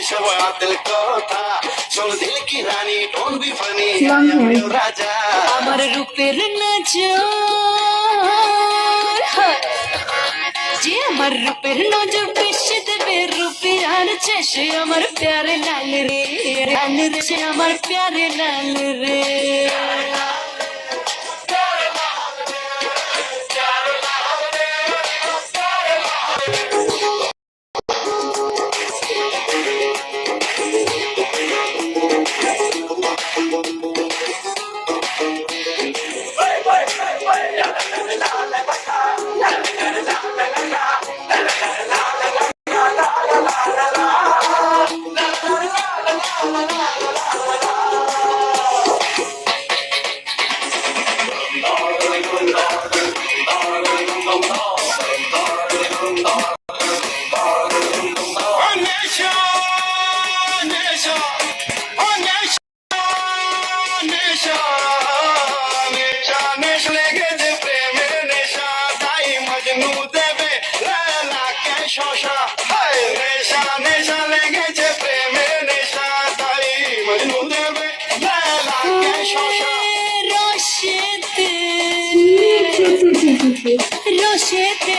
এসব আতেল কথা। শোন দিল কি রানী ডোন্ট বি ফানি. রাজা। আমার রূপের নজর। যে আমার রূপের নজর বেশি দেবে রূপে আর সে আমার প্যারে লাল রে। লাল রে আমার প্যারে লাল রে। শশা নেশা নেশা লেগেছে প্রেমের নেশা তাই মজনু দেবে লালাকে শশা রসেতে। রসেতে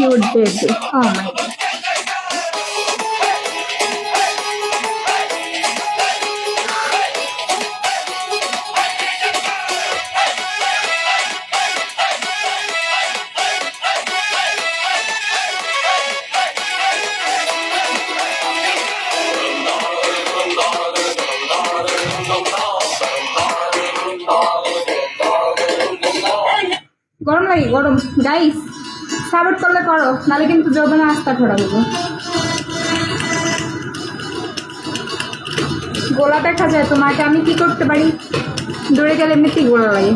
cute baby oh my god গরম লাগে গরম গাইস সাপোর্ট করলে করো নাহলে কিন্তু যৌবনে আস্থা ঘোরা দেবো। গোলা দেখা যায় তোমাকে, আমি কি করতে পারি? দৌড়ে গেলে এমনিতেই গোলা লাগে।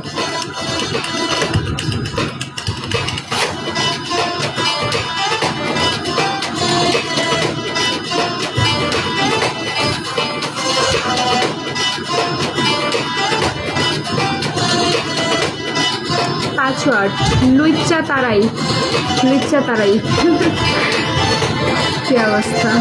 পাঁচওয়ার্ড লুইচা তারাই লুইচা তারাই। কি অবস্থা?